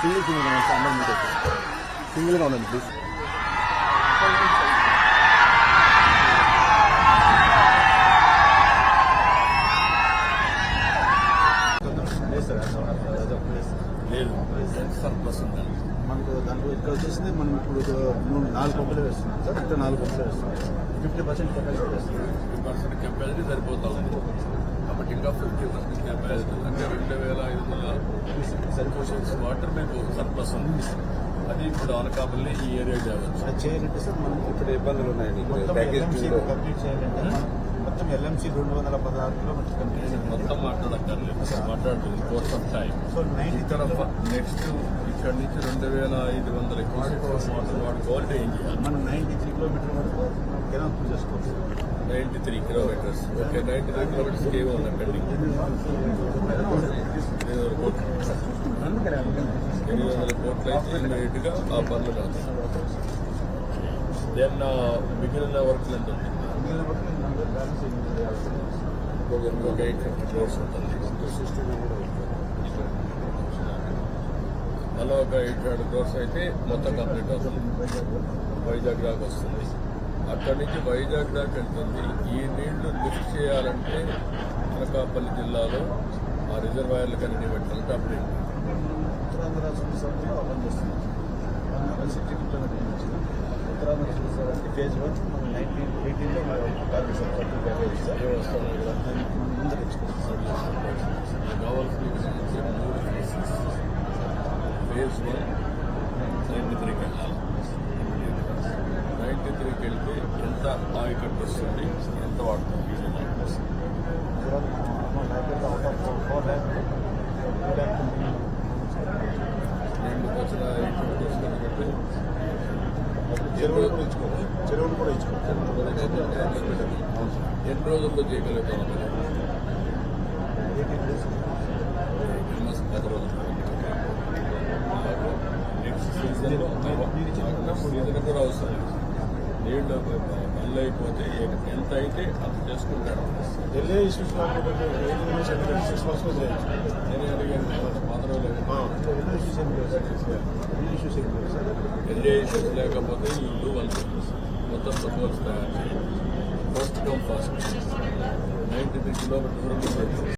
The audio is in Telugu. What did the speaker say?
సింగిల్ సింగిల్ అందరం మీకు సింగిల్గా ఉండండి ప్లీజ్ లేదు. సర్ప్లస్ ఉందండి మనకు దాంట్లో ఇక్కడ వచ్చేసింది మనం ఇప్పుడు మూడు నాలుగు పంపులు వేస్తున్నాం. సార్ ఇక్కడ నాలుగు పంపులు వేస్తున్నాం. ఫిఫ్టీ పర్సెంట్ కెపాసిటీ వేస్తున్నాం. ఫిఫ్టీ పర్సెంట్ కెపాసిటీ సరిపోతా. ఉంది కాబట్టి ఇంకా ఫిఫ్టీ పర్సెంట్ కెపాసిటీ అంటే రెండు వేల ఐదు వందల సరిపోషన్స్ వాటర్ మీకు సర్ప్లస్ ఉంది. అది ఇప్పుడు అనకాపల్లి ఈ ఏరియా చేయవచ్చు అది చేయాలంటే సార్ మనం ఇక్కడ ఇబ్బందులు ఉన్నాయండి. కంప్లీట్ చేయాలంటే మనం మొత్తం ఎల్ఎంసీ రెండు వందల పదహారు కిలోమీటర్స్ కంప్లీట్ చేయాలి మొత్తం మాట్లాడక్కర్లేదు మాట్లాడుతుంది course of time so ninety ఇక్కడ నెక్స్ట్ ఇక్కడ నుంచి రెండు వేల ఐదు వందల వాటర్ వాడుకోవాలంటే ఏం చేయాలి మనం నైన్టీ త్రీ కిలోమీటర్ వరకు కెనాల్ పూజ చేసుకోవచ్చు ninety three kilometres okay ninety three kilometres ఏమో ఉన్నాయి పెండింగ్ ఎనిమిది వందల కోట్లు ఎనిమిది వందల కోట్లు అయితే ఇమ్మీడియట్ గా ఆ పనులు కాదు దెన్ మిగిలిన వర్క్ ఎంత ఉంటుంది నలభై ఒక ఎయిట్ క్రోర్స్ ఉంటుంది మళ్ళీ ఒక ఎయిట్ హండ్రెడ్ క్రోర్స్ అయితే మొత్తం కంప్లీట్ అవుతుంది. వైజాగ్ దాకా వస్తుంది. అక్కడి నుంచి వైజాగ్ దాకా వెళ్తుంది. ఈ నీళ్ళు లిఫ్ట్ చేయాలంటే అనకాపల్లి జిల్లాలో ఆ రిజర్వాయర్లు కన్నీ పెట్టాలంటే అప్పుడు ఫేజ్ వన్ మనం నైన్టీన్ ఎయిటీన్లో కార్మిక సర్కార్ ప్యాకేజ్ సార్ ఏ ఫేజ్ వన్ నైంటీ త్రీకి వెళ్ళాలి నైంటీ త్రీకి వెళ్తే ఎంత ఆయకట్టు వస్తుంది ఎంత వాడుతుంది ఎన్ని రోజుల్లో చేయగలుగుతాం నెక్స్ట్ సీజన్లో సీజన్ కూడా అవసరం నీళ్ళు మళ్ళీ అయిపోతే ఎంత అయితే అంత చేసుకుంటారు వెళ్ళే ఇష్యూస్ కాకపోతే చేయొచ్చు నేను అడిగాను పది రోజులు వెళ్ళే ఇష్యూస్ ఇష్యూస్ లేకపోతే ఇల్లు వాళ్ళు మొత్తం ప్రపోజ్ తయారు చేయాలి first come fast ninety three kilometres